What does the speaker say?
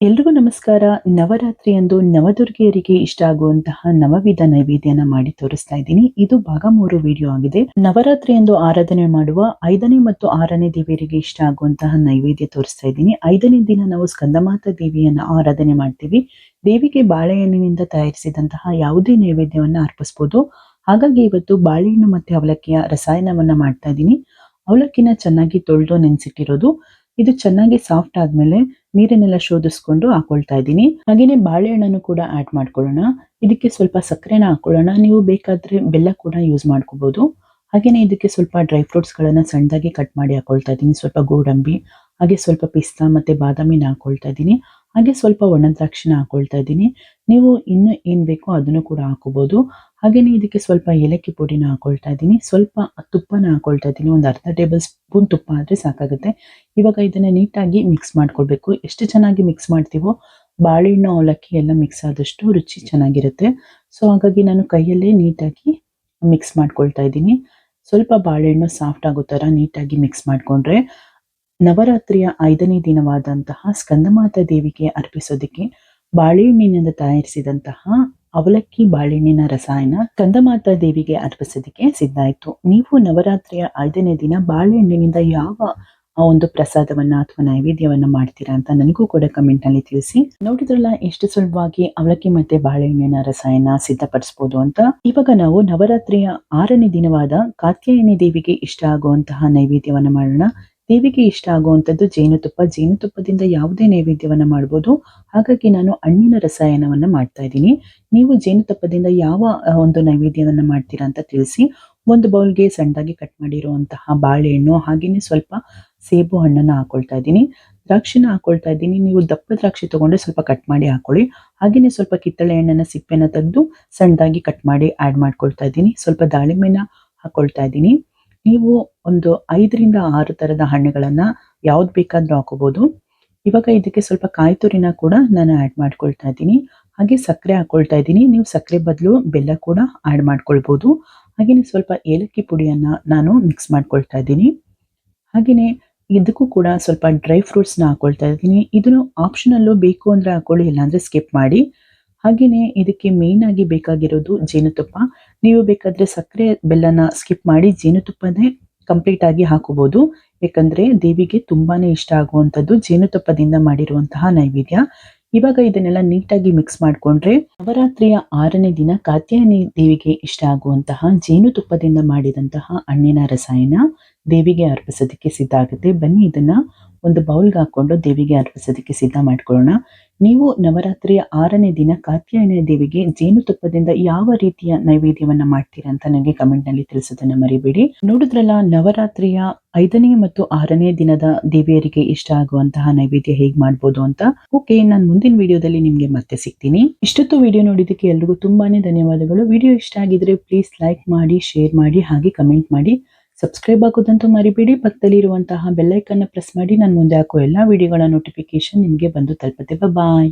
ಎಲ್ರಿಗೂ ನಮಸ್ಕಾರ. ನವರಾತ್ರಿಯಂದು ನವದುರ್ಗಿಯರಿಗೆ ಇಷ್ಟ ಆಗುವಂತಹ ನವವಿಧ ನೈವೇದ್ಯನ ಮಾಡಿ ತೋರಿಸ್ತಾ ಇದ್ದೀನಿ. ಇದು ಭಾಗ ಮೂರು ವಿಡಿಯೋ ಆಗಿದೆ. ನವರಾತ್ರಿಯಂದು ಆರಾಧನೆ ಮಾಡುವ ಐದನೇ ಮತ್ತು ಆರನೇ ದೇವಿಯರಿಗೆ ಇಷ್ಟ ಆಗುವಂತಹ ನೈವೇದ್ಯ ತೋರಿಸ್ತಾ ಇದ್ದೀನಿ. ಐದನೇ ದಿನ ನಾವು ಸ್ಕಂದಮಾತ ದೇವಿಯನ್ನ ಆರಾಧನೆ ಮಾಡ್ತೀವಿ. ದೇವಿಗೆ ಬಾಳೆಹಣ್ಣಿನಿಂದ ತಯಾರಿಸಿದಂತಹ ಯಾವುದೇ ನೈವೇದ್ಯವನ್ನ ಅರ್ಪಿಸಬಹುದು ಹಾಗಾಗಿ ಇವತ್ತು ಬಾಳೆಹಣ್ಣು ಮತ್ತೆ ಅವಲಕ್ಕಿಯ ರಸಾಯನವನ್ನ ಮಾಡ್ತಾ ಇದ್ದೀನಿ. ಅವಲಕ್ಕಿನ ಚೆನ್ನಾಗಿ ತೊಳೆದು ನೆನೆಸಿಟ್ಟಿರೋದು. ಇದು ಚೆನ್ನಾಗಿ ಸಾಫ್ಟ್ ಆದ್ಮೇಲೆ ನೀರನ್ನೆಲ್ಲ ಶೋಧಿಸ್ಕೊಂಡು ಹಾಕೊಳ್ತಾ ಇದ್ದೀನಿ. ಹಾಗೇನೆ ಬಾಳೆಹಣ್ಣನ್ನು ಕೂಡ ಆಡ್ ಮಾಡ್ಕೊಳ್ಳೋಣ. ಇದಕ್ಕೆ ಸ್ವಲ್ಪ ಸಕ್ಕರೆನ ಹಾಕೊಳ್ಳೋಣ. ನೀವು ಬೇಕಾದ್ರೆ ಬೆಲ್ಲ ಕೂಡ ಯೂಸ್ ಮಾಡ್ಕೋಬಹುದು ಹಾಗೇನೆ ಇದಕ್ಕೆ ಸ್ವಲ್ಪ ಡ್ರೈ ಫ್ರೂಟ್ಸ್ ಗಳನ್ನ ಸಣ್ಣದಾಗಿ ಕಟ್ ಮಾಡಿ ಹಾಕೊಳ್ತಾ ಇದ್ದೀನಿ. ಸ್ವಲ್ಪ ಗೋಡಂಬಿ, ಹಾಗೆ ಸ್ವಲ್ಪ ಪಿಸ್ತಾ ಮತ್ತೆ ಬಾದಾಮಿನ ಹಾಕೊಳ್ತಾ ಇದ್ದೀನಿ. ಹಾಗೆ ಸ್ವಲ್ಪ ಒಣ ದ್ರಾಕ್ಷಿನ ಹಾಕೊಳ್ತಾ ಇದ್ದೀನಿ. ನೀವು ಇನ್ನು ಏನ್ ಬೇಕೋ ಅದನ್ನು ಕೂಡ ಹಾಕೋಬಹುದು ಹಾಗೇನೆ ಇದಕ್ಕೆ ಸ್ವಲ್ಪ ಏಲಕ್ಕಿ ಪುಡಿನ ಹಾಕೊಳ್ತಾ ಇದ್ದೀನಿ. ಸ್ವಲ್ಪ ತುಪ್ಪನ ಹಾಕೊಳ್ತಾ ಇದ್ದೀನಿ. ಒಂದು ಅರ್ಧ ಟೇಬಲ್ ಸ್ಪೂನ್ ತುಪ್ಪ ಆದರೆ ಸಾಕಾಗುತ್ತೆ. ಇವಾಗ ಇದನ್ನು ನೀಟಾಗಿ ಮಿಕ್ಸ್ ಮಾಡ್ಕೊಳ್ಬೇಕು. ಎಷ್ಟು ಚೆನ್ನಾಗಿ ಮಿಕ್ಸ್ ಮಾಡ್ತೀವೋ ಬಾಳೆಹಣ್ಣು, ಅವಲಕ್ಕಿ ಎಲ್ಲ ಮಿಕ್ಸ್ ಆದಷ್ಟು ರುಚಿ ಚೆನ್ನಾಗಿರುತ್ತೆ. ಸೊ ಹಾಗಾಗಿ ನಾನು ಕೈಯಲ್ಲೇ ನೀಟಾಗಿ ಮಿಕ್ಸ್ ಮಾಡ್ಕೊಳ್ತಾ ಇದ್ದೀನಿ. ಸ್ವಲ್ಪ ಬಾಳೆಹಣ್ಣು ಸಾಫ್ಟ್ ಆಗೋ ಥರ ನೀಟಾಗಿ ಮಿಕ್ಸ್ ಮಾಡಿಕೊಂಡ್ರೆ ನವರಾತ್ರಿಯ ಐದನೇ ದಿನವಾದಂತಹ ಸ್ಕಂದಮಾತಾ ದೇವಿಗೆ ಅರ್ಪಿಸೋದಕ್ಕೆ ಬಾಳೆಹಣ್ಣಿನಿಂದ ತಯಾರಿಸಿದಂತಹ ಅವಲಕ್ಕಿ ಬಾಳೆಹಣ್ಣಿನ ರಸಾಯನ ಕಂದಮಾತಾ ದೇವಿಗೆ ಅರ್ಪಿಸೋದಕ್ಕೆ ಸಿದ್ಧ ಆಯ್ತು. ನೀವು ನವರಾತ್ರಿಯ ಐದನೇ ದಿನ ಬಾಳೆಹಣ್ಣಿನಿಂದ ಯಾವ ಆ ಒಂದು ಪ್ರಸಾದವನ್ನ ಅಥವಾ ನೈವೇದ್ಯವನ್ನ ಮಾಡ್ತೀರಾ ಅಂತ ನನಗೂ ಕೂಡ ಕಮೆಂಟ್ನಲ್ಲಿ ತಿಳಿಸಿ. ನೋಡಿದ್ರಲ್ಲ ಎಷ್ಟು ಸುಲಭವಾಗಿ ಅವಲಕ್ಕಿ ಮತ್ತೆ ಬಾಳೆಹಣ್ಣಿನ ರಸಾಯನ ಸಿದ್ಧಪಡಿಸಬಹುದು ಅಂತ. ಇವಾಗ ನಾವು ನವರಾತ್ರಿಯ ಆರನೇ ದಿನವಾದ ಕಾತ್ಯಾಯನಿ ದೇವಿಗೆ ಇಷ್ಟ ಆಗುವಂತಹ ನೈವೇದ್ಯವನ್ನ ಮಾಡೋಣ. ದೇವಿಗೆ ಇಷ್ಟ ಆಗುವಂಥದ್ದು ಜೇನುತುಪ್ಪ. ಜೇನುತುಪ್ಪದಿಂದ ಯಾವುದೇ ನೈವೇದ್ಯವನ್ನ ಮಾಡ್ಬೋದು. ಹಾಗಾಗಿ ನಾನು ಹಣ್ಣಿನ ರಸಾಯನವನ್ನ ಮಾಡ್ತಾ ಇದ್ದೀನಿ. ನೀವು ಜೇನುತುಪ್ಪದಿಂದ ಯಾವ ಒಂದು ನೈವೇದ್ಯವನ್ನ ಮಾಡ್ತೀರಾ ಅಂತ ತಿಳಿಸಿ. ಒಂದು ಬೌಲ್ಗೆ ಸಣ್ಣದಾಗಿ ಕಟ್ ಮಾಡಿರುವಂತಹ ಬಾಳೆಹಣ್ಣು ಹಾಗೆಯೇ ಸ್ವಲ್ಪ ಸೇಬು ಹಣ್ಣನ್ನ ಹಾಕೊಳ್ತಾ ಇದ್ದೀನಿ. ದ್ರಾಕ್ಷಿನ ಹಾಕೊಳ್ತಾ ಇದ್ದೀನಿ. ನೀವು ದಪ್ಪ ದ್ರಾಕ್ಷಿ ತಗೊಂಡ್ರೆ ಸ್ವಲ್ಪ ಕಟ್ ಮಾಡಿ ಹಾಕೊಳ್ಳಿ. ಹಾಗೆಯೇ ಸ್ವಲ್ಪ ಕಿತ್ತಳೆ ಹಣ್ಣನ್ನ ಸಿಪ್ಪೆನ ತೆಗೆದು ಸಣ್ಣದಾಗಿ ಕಟ್ ಮಾಡಿ ಆಡ್ ಮಾಡ್ಕೊಳ್ತಾ ಇದ್ದೀನಿ. ಸ್ವಲ್ಪ ದಾಳಿಂಬೆನ ಹಾಕೊಳ್ತಾ ಇದ್ದೀನಿ. ನೀವು ಒಂದು ಐದರಿಂದ ಆರು ತರದ ಹಣ್ಣುಗಳನ್ನ ಯಾವ್ದು ಬೇಕಾದ್ರೂ ಹಾಕೋಬಹುದು ಇವಾಗ ಇದಕ್ಕೆ ಸ್ವಲ್ಪ ಕಾಯಿ ತುರಿನ ಕೂಡ ನಾನು ಆಡ್ ಮಾಡ್ಕೊಳ್ತಾ ಇದ್ದೀನಿ. ಹಾಗೆ ಸಕ್ಕರೆ ಹಾಕೊಳ್ತಾ ಇದ್ದೀನಿ. ನೀವು ಸಕ್ಕರೆ ಬದಲು ಬೆಲ್ಲ ಕೂಡ ಆಡ್ ಮಾಡ್ಕೊಳ್ಬಹುದು ಹಾಗೆಯೇ ಸ್ವಲ್ಪ ಏಲಕ್ಕಿ ಪುಡಿಯನ್ನ ನಾನು ಮಿಕ್ಸ್ ಮಾಡ್ಕೊಳ್ತಾ ಇದ್ದೀನಿ. ಹಾಗೆಯೇ ಇದಕ್ಕೂ ಕೂಡ ಸ್ವಲ್ಪ ಡ್ರೈ ಫ್ರೂಟ್ಸ್ನ ಹಾಕೊಳ್ತಾ ಇದ್ದೀನಿ. ಇದನ್ನು ಆಪ್ಷನಲ್ಲೂ ಬೇಕು ಅಂದ್ರೆ ಹಾಕೊಳ್ಳಿ ಇಲ್ಲಾಂದ್ರೆ ಸ್ಕಿಪ್ ಮಾಡಿ. ಹಾಗೆಯೇ ಇದಕ್ಕೆ ಮೇನ್ ಆಗಿ ಬೇಕಾಗಿರೋದು ಜೇನುತುಪ್ಪ. ನೀವು ಬೇಕಾದ್ರೆ ಸಕ್ಕರೆ ಬೆಲ್ಲನ ಸ್ಕಿಪ್ ಮಾಡಿ ಜೇನುತುಪ್ಪನೇ ಕಂಪ್ಲೀಟ್ ಆಗಿ ಹಾಕೋಬಹುದು. ಯಾಕಂದ್ರೆ ದೇವಿಗೆ ತುಂಬಾನೇ ಇಷ್ಟ ಆಗುವಂಥದ್ದು ಜೇನುತುಪ್ಪದಿಂದ ಮಾಡಿರುವಂತಹ ನೈವೇದ್ಯ. ಇವಾಗ ಇದನ್ನೆಲ್ಲ ನೀಟಾಗಿ ಮಿಕ್ಸ್ ಮಾಡ್ಕೊಂಡ್ರೆ ನವರಾತ್ರಿಯ ಆರನೇ ದಿನ ಕಾತ್ಯಾಯನಿ ದೇವಿಗೆ ಇಷ್ಟ ಆಗುವಂತಹ ಜೇನುತುಪ್ಪದಿಂದ ಮಾಡಿದಂತಹ ಹಣ್ಣಿನ ರಸಾಯನ ದೇವಿಗೆ ಅರ್ಪಿಸೋದಕ್ಕೆ ಸಿದ್ಧ ಆಗುತ್ತೆ. ಬನ್ನಿ ಇದನ್ನ ಒಂದು ಬೌಲ್ಗೆ ಹಾಕೊಂಡು ದೇವಿಗೆ ಅರ್ಪಿಸೋದಕ್ಕೆ ಸಿದ್ಧ ಮಾಡ್ಕೊಳ್ಳೋಣ. ನೀವು ನವರಾತ್ರಿಯ ಆರನೇ ದಿನ ಕಾತ್ಯಾಯನ ದೇವಿಗೆ ಜೇನುತುಪ್ಪದಿಂದ ಯಾವ ರೀತಿಯ ನೈವೇದ್ಯವನ್ನ ಮಾಡ್ತೀರಾ ಅಂತ ನನಗೆ ಕಮೆಂಟ್ನಲ್ಲಿ ತಿಳಿಸೋದನ್ನ ಮರಿಬೇಡಿ. ನೋಡಿದ್ರಲ್ಲ, ನವರಾತ್ರಿಯ ಐದನೇ ಮತ್ತು ಆರನೇ ದಿನದ ದೇವಿಯರಿಗೆ ಇಷ್ಟ ಆಗುವಂತಹ ನೈವೇದ್ಯ ಹೇಗ್ ಮಾಡ್ಬೋದು ಅಂತ. ಓಕೆ, ನಾನು ಮುಂದಿನ ವಿಡಿಯೋದಲ್ಲಿ ನಿಮ್ಗೆ ಮತ್ತೆ ಸಿಗ್ತೀನಿ. ಇಷ್ಟೊತ್ತು ವಿಡಿಯೋ ನೋಡಿದಕ್ಕೆ ಎಲ್ರಿಗೂ ತುಂಬಾನೇ ಧನ್ಯವಾದಗಳು. ವಿಡಿಯೋ ಇಷ್ಟ ಆಗಿದ್ರೆ ಪ್ಲೀಸ್ ಲೈಕ್ ಮಾಡಿ, ಶೇರ್ ಮಾಡಿ, ಹಾಗೆ ಕಮೆಂಟ್ ಮಾಡಿ. ಸಬ್ಸ್ಕ್ರೈಬ್ ಆಗೋದಂತೂ ಮರಿಬೇಡಿ. ಪಕ್ಕದಲ್ಲಿರುವಂತಹ ಬೆಲ್ಲೈಕನ್ನ ಪ್ರೆಸ್ ಮಾಡಿ. ನಾನು ಮುಂದೆ ಹಾಕೋ ಎಲ್ಲಾ ವಿಡಿಯೋಗಳ ನೋಟಿಫಿಕೇಶನ್ ನಿಮಗೆ ಬಂದು ತಲುಪುತ್ತೆ. ಬಾಯ್